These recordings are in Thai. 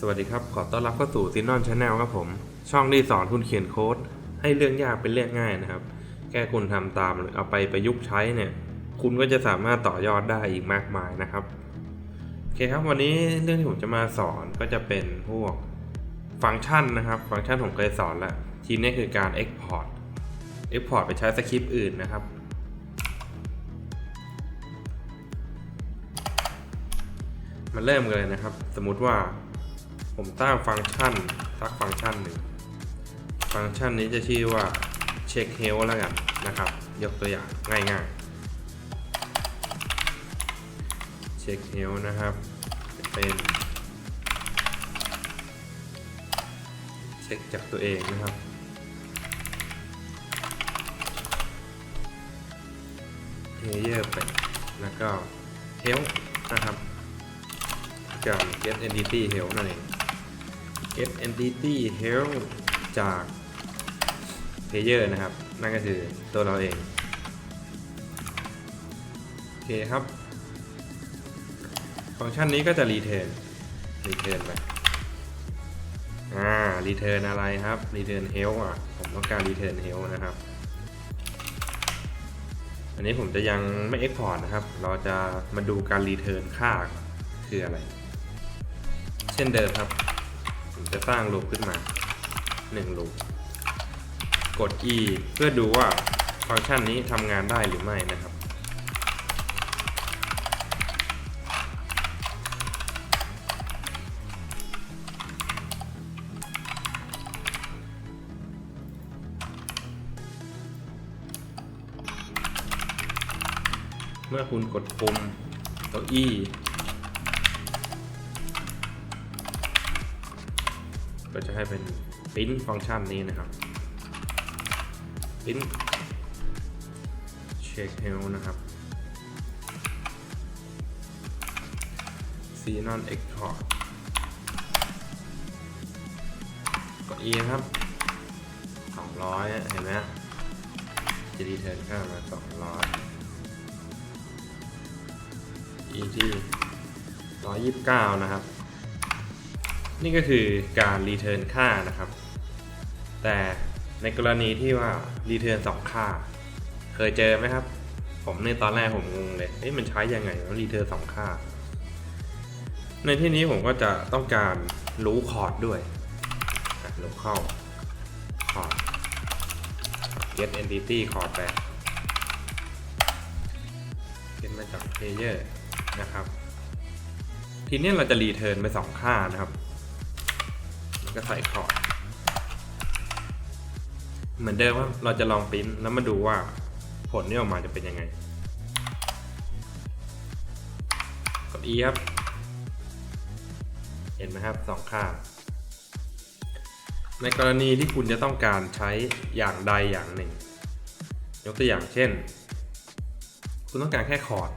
สวัสดีครับ ขอต้อนรับเข้าสู่ซีนอนชาแนลครับผม ช่องที่สอนคุณเขียนโค้ด ให้เรื่องยากเป็นเรื่องง่ายนะครับ แค่คุณทำตามหรือเอาไปประยุกต์ใช้เนี่ย คุณก็จะสามารถต่อยอดได้อีกมากมายนะครับ โอเคครับ วันนี้เรื่องที่ผมจะมาสอนก็จะเป็นพวกฟังก์ชันนะครับ ฟังก์ชันผมเคยสอนแล้ว ทีนี้คือการ Export Export ไปใช้สคริปต์อื่นนะครับมาเริ่มกันเลยนะครับ สมมุติว่า ผมตั้งฟังก์ชันสักฟังก์ชันหนึ่งฟังก์ชันนี้จะชื่อว่า check health แล้วกันนะครับ ยกตัวอย่างง่ายๆ check health นะครับเป็นเช็คจากตัวเองนะครับ layer ไปแล้วก็ health นะครับจาก get entity health นั่นเอง get entity health จาก player นะครับ นั่นก็คือตัวเราเอง โอเคครับ ฟังก์ชันนี้ก็จะ return return ไปอ่า return อะไรครับ return health อะ ผมต้องการ return health นะครับ อันนี้ผมจะยังไม่ export นะครับ เราจะมาดูการ return ค่าคืออะไร เช่นเดิมครับ ผมจะสร้างลูปขึ้นมา1ลูปกด e เพื่อดูว่าฟังก์ชันนี้ทำงานได้หรือไม่นะครับ เมื่อคุณกดปุ่มตัว e ก็จะให้เป็น print ฟังก์ชันนี้นะครับ print check health นะครับ xenon export กด e ครับ 200 เห็นไหมจะรีเทิร์นค่ามา 200 e ที่129 นะครับ นี่ก็คือการรีเทิร์นค่านะครับ แต่ในกรณีที่ว่ารีเทิร์นสองค่า เคยเจอไหมครับ ผมในตอนแรกผมงงเลยเอ๊ะมันใช้ยังไงว่ารีเทิร์นสองค่า ในที่นี้ผมก็จะต้องการรู้คอร์ดด้วยอะรู้เข้าคอร์ด get entity คอร์ดไป get มาจาก player นะครับ ทีนี้เราจะรีเทิร์นไปสองค่านะครับ ก็ใส่คอร์ดเหมือนเดิมว่าเราจะลองปริ้นแล้วมาดูว่าผลที่ออกมาจะเป็นยังไง กด e ครับ เห็นไหมครับสองค่าง ในกรณีที่คุณจะต้องการใช้อย่างใดอย่างหนึ่ง ยกตัวอย่างเช่น คุณต้องการแค่คอร์ด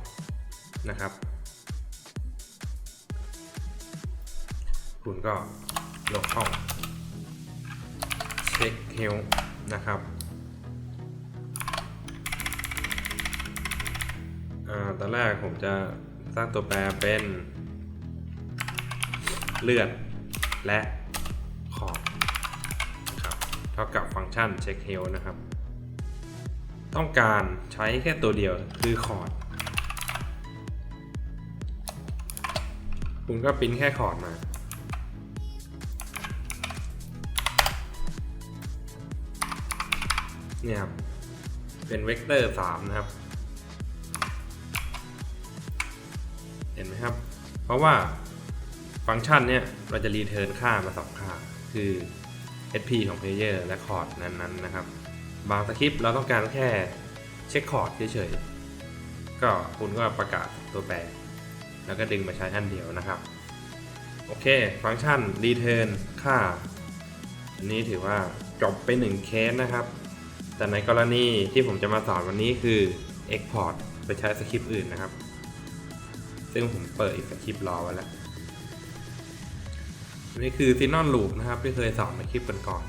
นะครับ คุณก็ ลงห้องเช็คเฮลนะครับอ่าตอนแรกผมจะสร้างตัวแปรเป็นเลือดและขอบนะครับเท่ากับฟังก์ชันเช็คเฮลนะครับ ต้องการใช้แค่ตัวเดียวคือคอร์ดคุณก็ปิ้นแค่คอร์ดมา เนี่ยครับเป็นเวกเตอร์3นะครับ เห็นไหมครับ เพราะว่าฟังก์ชันเนี่ยเราจะรีเทิร์นค่ามาสองค่า คือ SP ของ Player และคอร์ดนั้นๆนะครับ บางสคริปต์เราต้องการแค่เช็คคอร์ดเฉยๆ ก็คุณก็ประกาศตัวแปร แล้วก็ดึงมาใช้อันเดียวนะครับ โอเค ฟังก์ชัน return ค่า อันนี้ถือว่าจบไปหนึ่งเคสนะครับ แต่ในกรณีที่ผมจะมาสอนวันนี้คือ export ไปใช้สคริปต์อื่นนะครับ ซึ่งผมเปิดอีกสคริปต์รอไว้แล้วนนี้คือ Sinon Loop นะครับ ที่เคยสอนในคลิปก่อน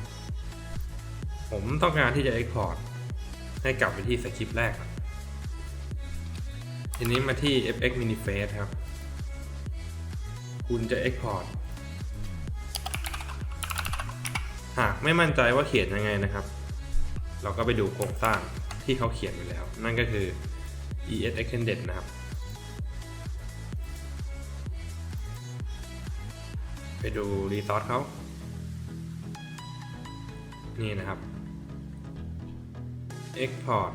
ๆผมต้องการที่จะ export ให้กลับไปที่สคริปต์แรก ทีนี้มาที่ fx miniface ครับ คุณจะ export หากไม่มั่นใจว่าเขียนยังไงนะครับ เราก็ไปดูโครงสร้างที่เขาเขียนไว้แล้ว นั่นก็คือ es extended นะครับ ไปดูรีซอสเขานี่นะครับ export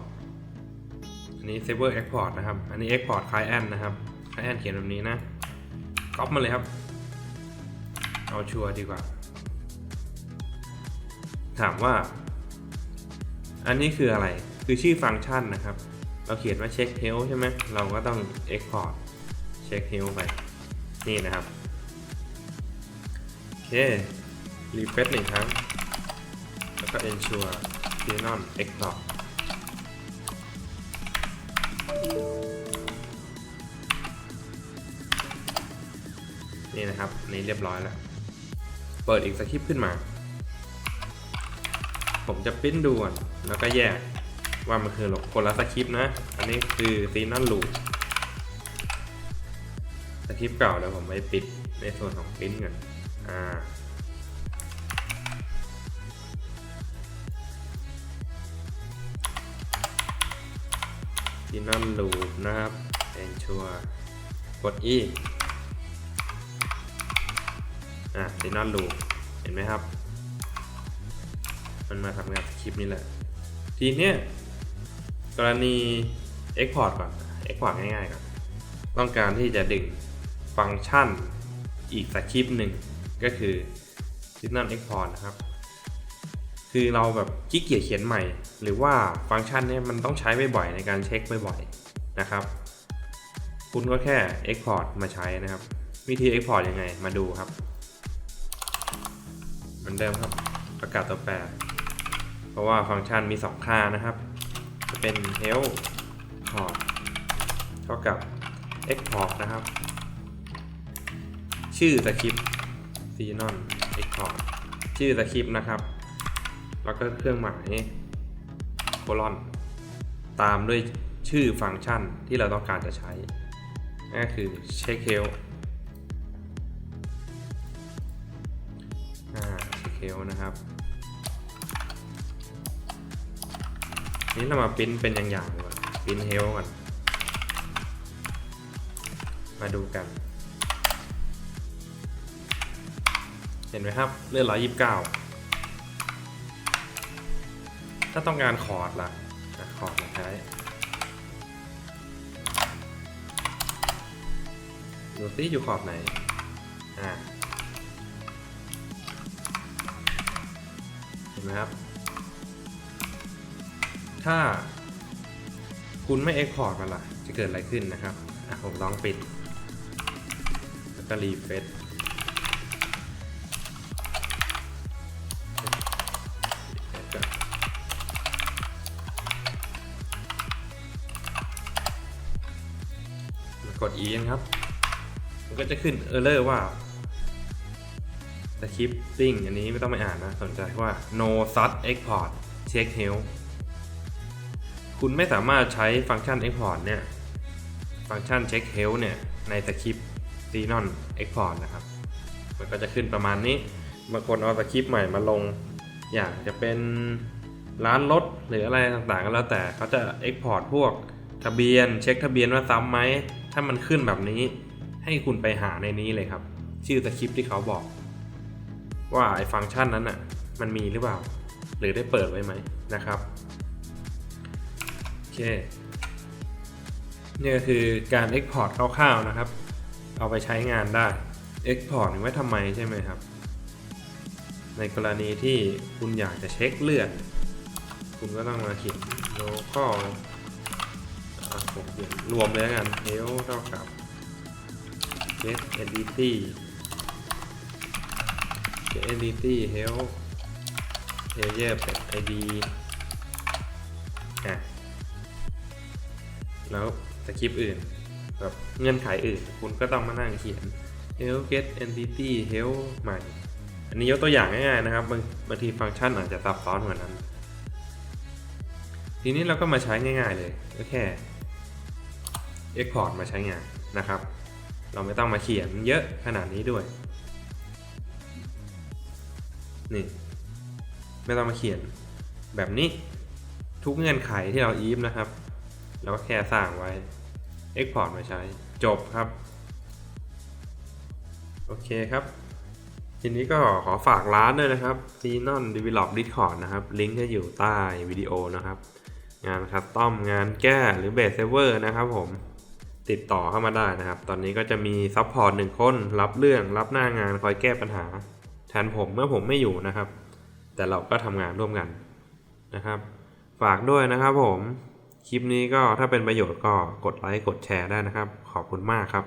อันนี้ server export นะครับ อันนี้ export client นะครับ client เขียนแบบนี้นะก๊อปมาเลยครับ เอาชัวร์ดีกว่า ถามว่า อันนี้คืออะไร คือชื่อฟังก์ชันนะครับ เราเขียนว่า check health ใช่ไหม เราก็ต้อง export check health ไป นี่นะครับ โอเค refresh หนึ่งครั้ง แล้วก็ ensure Xenon export นี่นะครับอันนี่เรียบร้อยแล้ว เปิดอีกสคริปต์ขึ้นมา ผมจะปิ้นดูก่อนแล้วก็แยกว่ามันคือคนละสคริปต์นะ อันนี้คือซีนอนลูปสคริปต์เก่าแล้วผมไปปิดในส่วนของปิ้นก่อนอ่าซีนอนลูปนะครับ ensure กด e อะซีนอนลูปเห็นไหมครับ มันมาทำงานคลิปนี้แหละ ทีเนี้ยกรณี Export ก่อน Export ง่ายๆก่อน ต้องการที่จะดึงฟังก์ชันอีกสคริปหนึ่งก็คือ Signal Export นะครับ คือเราแบบขี้เกียจเขียนใหม่ หรือว่าฟังก์ชันเนี้มันต้องใช้บ่อยๆในการเช็คบ่อยๆนะครับ คุณก็แค่ Export มาใช้นะครับ วิธี Export ยังไงมาดูครับ เหมือนเดิมครับ ประกาศตัวแปร เพราะว่าฟังก์ชันมี 2 ค่านะครับ จะเป็น help port เท่ากับ export นะครับ ชื่อสคริปต์ xenon export ชื่อสคริปต์นะครับ แล้วก็เครื่องหมายโคลอนตามด้วยชื่อฟังก์ชันที่เราต้องการจะใช้นั่นก็คือ check help อ่า check help นะครับ นี้เรามาปิ้นเป็นอย่างๆดีกว่าปิ้นเฮลก่อนมาดูกัน เห็นไหมครับเลื่อนร้อยยี่สิบเก้าถ้าต้องการคอร์ดล่ะคอร์ดมาใช้ดูซิอยู่คอร์ดไหน อ่า เห็นไหมครับ ถ้า คุณไม่ Export มันล่ะ จะเกิดอะไรขึ้นนะครับ อะ ผมลองปิด แล้วก็รีเฟซกด E นะครับ มันก็จะขึ้น Error ว่า Scripting อันนี้ไม่ต้องไปอ่านนะ สนใจว่า no such export check help คุณไม่สามารถใช้ฟังก์ชัน export เนี่ย ฟังก์ชัน check health เนี่ย ในสคริปต์ Xenon export นะครับ มันก็จะขึ้นประมาณนี้ บางคนเอาสคริปต์ใหม่มาลง อยากจะเป็นร้านรถหรืออะไรต่างๆก็แล้วแต่เขาจะ export พวกทะเบียน เช็คทะเบียนว่าซ้ำไหม ถ้ามันขึ้นแบบนี้ ให้คุณไปหาในนี้เลยครับ ชื่อสคริปต์ที่เขาบอก ว่าไอ้ฟังก์ชันนั้นอะ มันมีหรือเปล่า หรือได้เปิดไว้ไหมนะครับ เคนี่ก็คือการ Export คร่าวๆนะครับ เอาไปใช้งานได้ Export ไว้ทำไมใช่ไหมครับ ในกรณีที่คุณอยากจะเช็คเลือด คุณก็ต้องมาเขียน local ผมเขียนรวมเลยกัน h e l เท่ากับ get entity get entity health player เป็น id อะ แล้วสคริปต์อื่นแบบเงื่อนไขอื่น คุณก็ต้องมานั่งเขียน help get entity help ใหม่ อันนี้ยกตัวอย่างง่ายๆนะครับ บางบางทีฟังก์ชันอาจจะซับซ้อนกว่านั้น ทีนี้เราก็มาใช้ง่าย ๆเลยก็แค่ export มาใช้งานนะครับ เราไม่ต้องมาเขียนเยอะขนาดนี้ด้วยนี่ไม่ต้องมาเขียนแบบนี้ทุกเงื่อนไขที่เราอีฟนะครับ แล้วก็แค่สร้างไว้ Export มาใช้ จบครับ โอเคครับ ทีนี้ก็ขอฝากร้านด้วยนะครับ c n o n Develop Discord นะครับ ลิงก์จะอยู่ใต้วิดีโอนะครับ งานคัสตอมงานแก้หรือเบสเซเวอร์นะครับผมติดต่อเข้ามาได้นะครับ ตอนนี้ก็จะมีซัพพอร์ตหนึ่งคนรับเรื่องรับหน้างานคอยแก้ปัญหา แทนผมเมื่อผมไม่อยู่นะครับ แต่เราก็ทำงานร่วมกันนะครับ ฝากด้วยนะครับผม คลิปนี้ก็ถ้าเป็นประโยชน์ก็กดไลค์กดแชร์ได้นะครับ ขอบคุณมากครับ